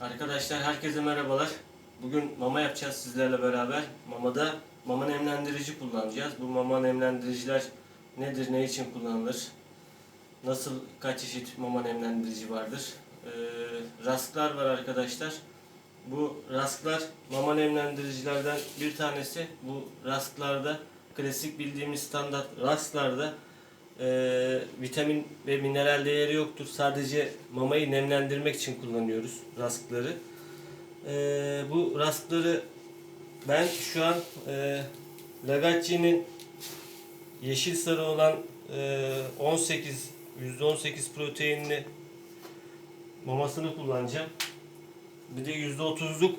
Arkadaşlar herkese merhabalar. Bugün mama yapacağız sizlerle beraber. Mamada mama nemlendirici kullanacağız. Bu mama nemlendiriciler nedir, ne için kullanılır? Nasıl, kaç çeşit mama nemlendirici vardır? Ee, rasklar var arkadaşlar. Bu rasklar mama nemlendiricilerden bir tanesi. Bu rasklarda klasik bildiğimiz standart rasklarda e, vitamin ve mineral değeri yoktur. Sadece mamayı nemlendirmek için kullanıyoruz raskları. E, bu raskları ben şu an e, Lagacci'nin yeşil sarı olan e, 18 %18 proteinli mamasını kullanacağım. Bir de %30'luk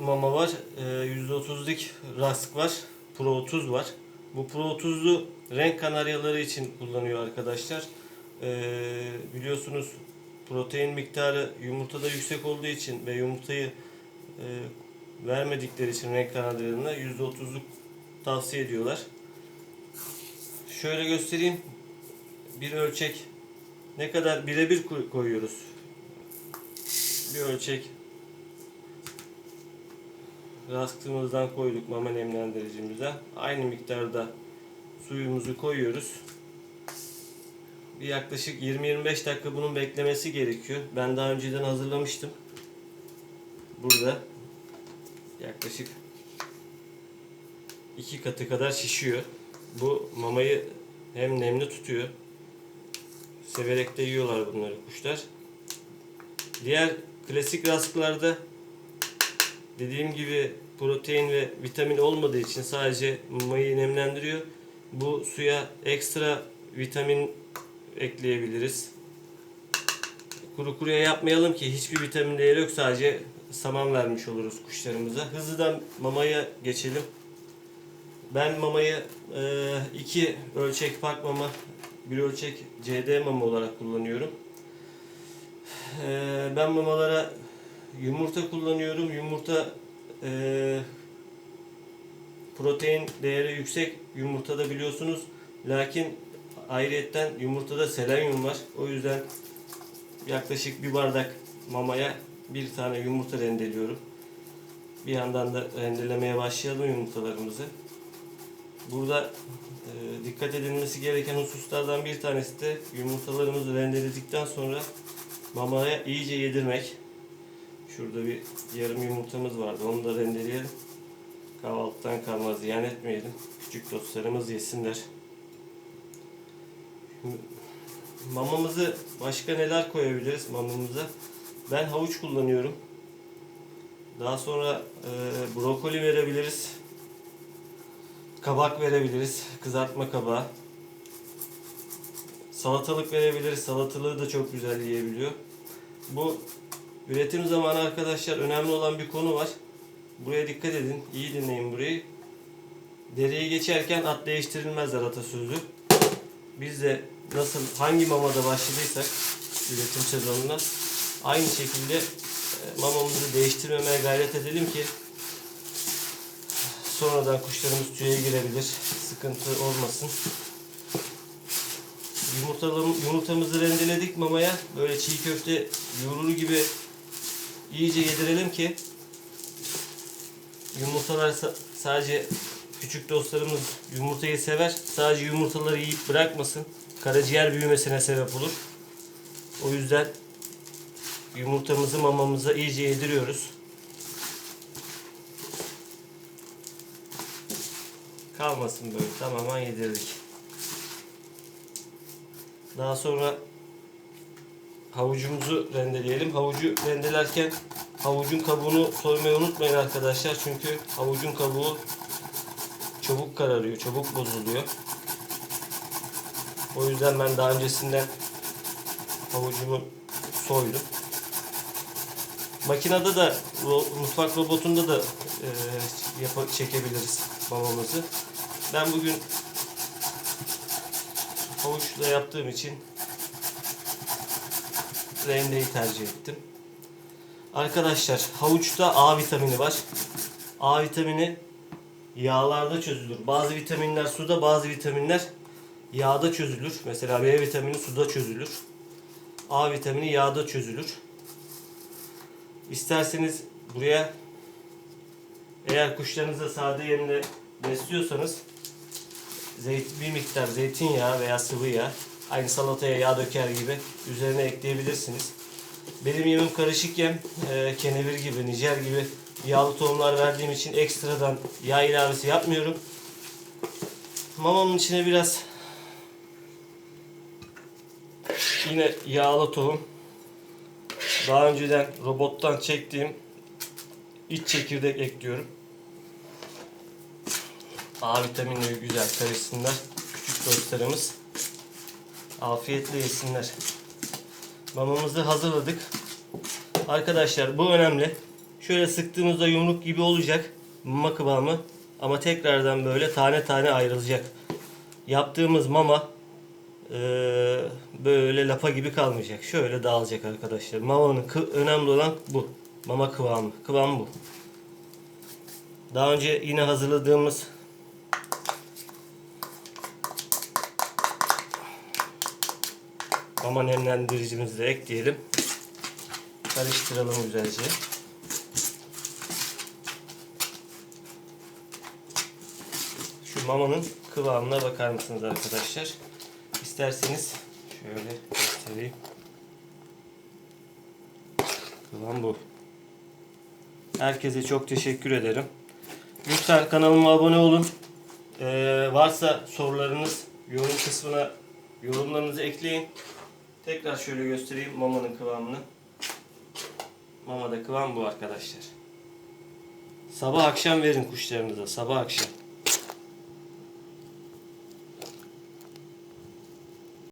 mama var. E, %30'luk rask var. Pro 30 var. Bu Pro 30'lu renk kanaryaları için kullanıyor arkadaşlar. Ee, biliyorsunuz protein miktarı yumurtada yüksek olduğu için ve yumurtayı e, vermedikleri için renk kanaryalarına %30'luk tavsiye ediyorlar. Şöyle göstereyim. Bir ölçek ne kadar birebir koy- koyuyoruz. Bir ölçek raskımızdan koyduk mama nemlendiricimize. Aynı miktarda suyumuzu koyuyoruz. Bir yaklaşık 20-25 dakika bunun beklemesi gerekiyor. Ben daha önceden hazırlamıştım. Burada yaklaşık iki katı kadar şişiyor. Bu mamayı hem nemli tutuyor. Severek de yiyorlar bunları kuşlar. Diğer klasik rasklarda dediğim gibi protein ve vitamin olmadığı için sadece mamayı nemlendiriyor. Bu suya ekstra vitamin ekleyebiliriz. Kuru kuruya yapmayalım ki hiçbir vitamin değeri yok. Sadece saman vermiş oluruz kuşlarımıza. Hızlıdan mamaya geçelim. Ben mamayı e, iki ölçek park mama, bir ölçek CD mama olarak kullanıyorum. E, ben mamalara yumurta kullanıyorum. Yumurta e, protein değeri yüksek yumurtada biliyorsunuz. Lakin ayrıyetten yumurtada selenyum var. O yüzden yaklaşık bir bardak mamaya bir tane yumurta rendeliyorum. Bir yandan da rendelemeye başlayalım yumurtalarımızı. Burada e, dikkat edilmesi gereken hususlardan bir tanesi de yumurtalarımızı rendeledikten sonra mamaya iyice yedirmek. Şurada bir yarım yumurtamız vardı. Onu da rendeleyelim. Kahvaltıdan kalma ziyan etmeyelim. Küçük dostlarımız yesinler. Mamamızı başka neler koyabiliriz mamamıza? Ben havuç kullanıyorum. Daha sonra e, brokoli verebiliriz. Kabak verebiliriz. Kızartma kabağı. Salatalık verebiliriz. Salatalığı da çok güzel yiyebiliyor. Bu üretim zamanı arkadaşlar önemli olan bir konu var. Buraya dikkat edin. İyi dinleyin burayı. Dereyi geçerken at değiştirilmezler atasözü. Biz de nasıl hangi mamada başladıysak üretim sezonuna aynı şekilde e, mamamızı değiştirmemeye gayret edelim ki sonradan kuşlarımız tüye girebilir. Sıkıntı olmasın. Yumurtalım, yumurtamızı rendeledik mamaya. Böyle çiğ köfte yoğurur gibi iyice yedirelim ki yumurtalar sa- sadece küçük dostlarımız yumurtayı sever. Sadece yumurtaları yiyip bırakmasın. Karaciğer büyümesine sebep olur. O yüzden yumurtamızı mamamıza iyice yediriyoruz. Kalmasın böyle tamamen yedirdik. Daha sonra havucumuzu rendeleyelim. Havucu rendelerken havucun kabuğunu soymayı unutmayın arkadaşlar. Çünkü havucun kabuğu çabuk kararıyor, çabuk bozuluyor. O yüzden ben daha öncesinden havucumu soydum. Makinede de mutfak robotunda da e, yapa- çekebiliriz babamızı. Ben bugün havuçla yaptığım için rendeyi tercih ettim. Arkadaşlar havuçta A vitamini var. A vitamini yağlarda çözülür. Bazı vitaminler suda, bazı vitaminler yağda çözülür. Mesela B vitamini suda çözülür. A vitamini yağda çözülür. İsterseniz buraya eğer kuşlarınızı sade yemle besliyorsanız zeyt, bir miktar zeytinyağı veya sıvı yağ aynı salataya yağ döker gibi üzerine ekleyebilirsiniz. Benim yemim karışık yem, e, kenevir gibi, nijer gibi yağlı tohumlar verdiğim için ekstradan yağ ilavesi yapmıyorum. Mamamın içine biraz yine yağlı tohum. Daha önceden robottan çektiğim iç çekirdek ekliyorum. A vitamini güzel karışsınlar. Küçük dostlarımız afiyetle yesinler. Mamamızı hazırladık. Arkadaşlar bu önemli. Şöyle sıktığımızda yumruk gibi olacak mama kıvamı ama tekrardan böyle tane tane ayrılacak. Yaptığımız mama eee, böyle lapa gibi kalmayacak. Şöyle dağılacak arkadaşlar. Mamanın önemli olan bu. Mama kıvamı. Kıvam bu. Daha önce yine hazırladığımız mama nemlendiricimizi de ekleyelim. Karıştıralım güzelce. Şu mamanın kıvamına bakar mısınız arkadaşlar? İsterseniz şöyle göstereyim. Kıvam bu. Herkese çok teşekkür ederim. Lütfen kanalıma abone olun. Ee, varsa sorularınız yorum kısmına yorumlarınızı ekleyin. Tekrar şöyle göstereyim mamanın kıvamını. Mamada kıvam bu arkadaşlar. Sabah akşam verin kuşlarınıza. Sabah akşam.